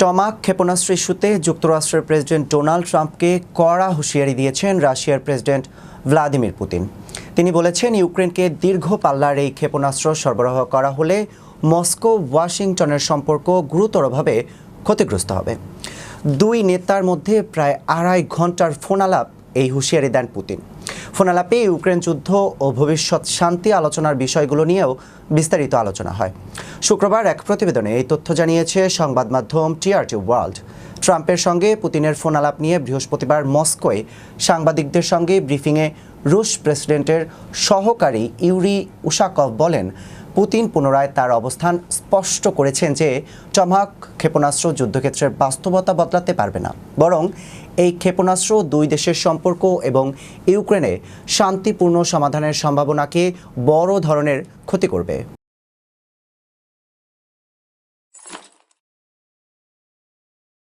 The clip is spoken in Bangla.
টমাক ক্ষেপণাস্ত্র ইস্যুতে যুক্তরাষ্ট্রের প্রেসিডেন্ট ডোনাল্ড ট্রাম্পকে কড়া হুঁশিয়ারি দিয়েছেন রাশিয়ার প্রেসিডেন্ট ভ্লাদিমির পুতিন। তিনি বলেছেন, ইউক্রেনকে দীর্ঘ পাল্লার এই ক্ষেপণাস্ত্র সরবরাহ করা হলে মস্কো, ওয়াশিংটনের সম্পর্ক গুরুতরভাবে ক্ষতিগ্রস্ত হবে। দুই নেতার মধ্যে প্রায় আড়াই ঘণ্টার ফোনালাপ এই হুঁশিয়ারি দেন পুতিন। ফোনালাপে ইউক্রেন যুদ্ধ ও ভবিষ্যৎ শান্তি আলোচনার বিষয়গুলো নিয়েও বিস্তারিত আলোচনা হয়। শুক্রবার এক প্রতিবেদনে এই তথ্য জানিয়েছে সংবাদ মাধ্যম টিআরটি ওয়ার্ল্ড। ট্রাম্পের সঙ্গে পুতিনের ফোনালাপ নিয়ে বৃহস্পতিবার মস্কোয় সাংবাদিকদের সঙ্গে ব্রিফিংয়ে রুশ প্রেসিডেন্টের সহকারী ইউরি উশাকভ বলেন, পুতিন পুনরায় তার অবস্থান স্পষ্ট করেছেন যে চমাক ক্ষেপণাস্ত্র যুদ্ধক্ষেত্রের বাস্তবতা বদলাতে পারবে না। বরং এই ক্ষেপণাস্ত্র দুই দেশের সম্পর্ক এবং ইউক্রেনে শান্তিপূর্ণ সমাধানের সম্ভাবনাকে বড় ধরনের ক্ষতি করবে।